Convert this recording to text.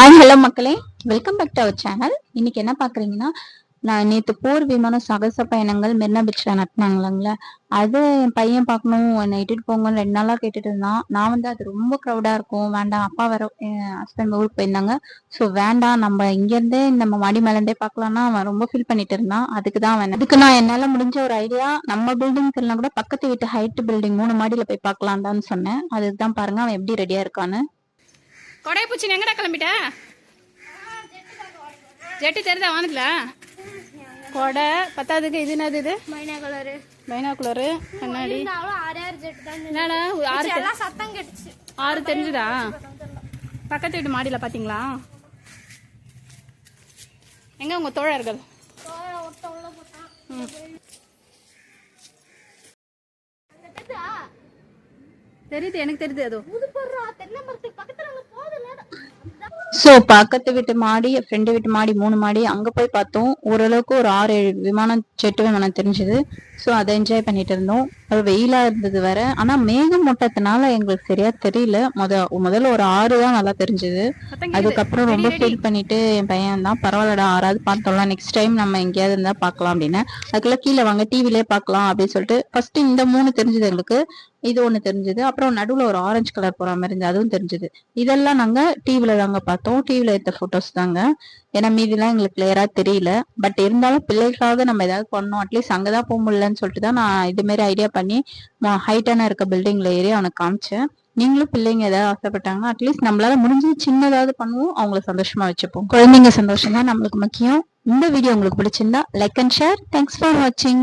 Hi hello மக்களே. Welcome back to our channel இன்னைக்கு என்ன பாக்குறீங்கன்னா நான் நேத்து போர் விமானம் சகச பயணங்கள் மெரினா பீச்ல நடத்தினாங்களாங்களே. அது என் பையன் பார்க்கணும் என்னை இட்டுட்டு போங்கன்னு ரெண்டு நாளா கேட்டுட்டு இருந்தான். நான் வந்து அது ரொம்ப க்ரௌடா இருக்கும். வேண்டாம் அப்பா வர ஹஸ்பண்ட் ஊருக்கு போயிருந்தாங்க. ஸோ வேண்டாம் நம்ம இங்க இருந்தே நம்ம மாடி மேல இருந்தே பார்க்கலாம்னா அவன் ரொம்ப ஃபீல் பண்ணிட்டு இருந்தான். அதுக்கு தான் அவன் அதுக்கு நான் என்னால முடிஞ்ச ஒரு ஐடியா நம்ம பில்டிங் எல்லாம் கூட பக்கத்து வீட்டு ஹைட் பில்டிங் மூணு மாடியில போய் பார்க்கலாம்டான்னு சொன்னேன். அதுக்கு தான் பாருங்க அவன் எப்படி ரெடியா இருக்கான்னு. கொடைய பூச்சி எங்கடா கிளம்பிட்ட? ஜெட்டு தெரியுதா வானத்துல? கொடை பத்தாவதுக்கு இது என்னது இது? மைனா கலரு. பைனாக்குலரு கண்ணாடி. என்னடா ஆறு சத்தம் கெட்டுச்சு. ஆறு தெரிஞ்சுதா? பக்கத்து வீட்டு மாடியில் பார்த்தீங்களா எங்க உங்க தோழர்கள்? தெரியுது? எனக்கு தெரியுது அதோ. சோ பக்கத்து வீட்டு மாடி ஃப்ரெண்டு வீட்டு மாடி மூணு மாடி அங்க போய் பார்த்தோம். ஓரளவுக்கு ஒரு ஆறு ஏழு விமானம் செட்டு விமானம் தெரிஞ்சது. சோ அதை என்ஜாய் பண்ணிட்டு இருந்தோம். அது வெயிலா இருந்தது வேற. ஆனா மேகம் மூட்டத்தினால எங்களுக்கு சரியா தெரியல. முத முதல்ல ஒரு ஆறு தான் நல்லா தெரிஞ்சது. அதுக்கப்புறம் ரொம்ப. ஃபீல் பண்ணிட்டு என் பையன் தான் பரவாயில்லடா ஆறாவது பார்த்தோம்லாம் நெக்ஸ்ட் டைம் நம்ம எங்கேயாவது இருந்தா பார்க்கலாம் அப்படின்னு. அதுக்குள்ள கீழே வாங்க டிவிலே பார்க்கலாம் அப்படின்னு சொல்லிட்டு ஃபர்ஸ்ட் இந்த மூணு தெரிஞ்சது எங்களுக்கு. இது ஒண்ணு தெரிஞ்சது. அப்புறம் நடுவுல ஒரு ஆரஞ்சு கலர் போற மாதிரி இருந்தது. அதுவும் தெரிஞ்சது. இதெல்லாம் நாங்க டிவில தாங்க பார்த்தோம். டிவில எடுத்த போட்டோஸ் தாங்க. ஏன்னா மீதிலாம் எங்களுக்கு கிளியரா தெரியல. பட் இருந்தாலும் பிள்ளைகளாவது நம்ம ஏதாவது பண்ணோம். அட்லீஸ்ட் அங்கதான் போக முடியலன்னு சொல்லிட்டு தான் நான் இது மாதிரி ஐடியா பண்ணி ஹைட்டான இருக்க பில்டிங்ல ஏறி அவனுக்கு காமிச்சேன். நீங்களும் பிள்ளைங்க ஏதாவது ஆசைப்பட்டாங்க அட்லீஸ்ட் நம்மளால முடிஞ்சு சின்னதாவது பண்ணுவோம். அவங்கள சந்தோஷமா வச்சுப்போம். குழந்தைங்க சந்தோஷம் தான் நம்மளுக்கு முக்கியம். இந்த வீடியோ உங்களுக்கு பிடிச்சிருந்தா like and share thanks for வாட்சிங்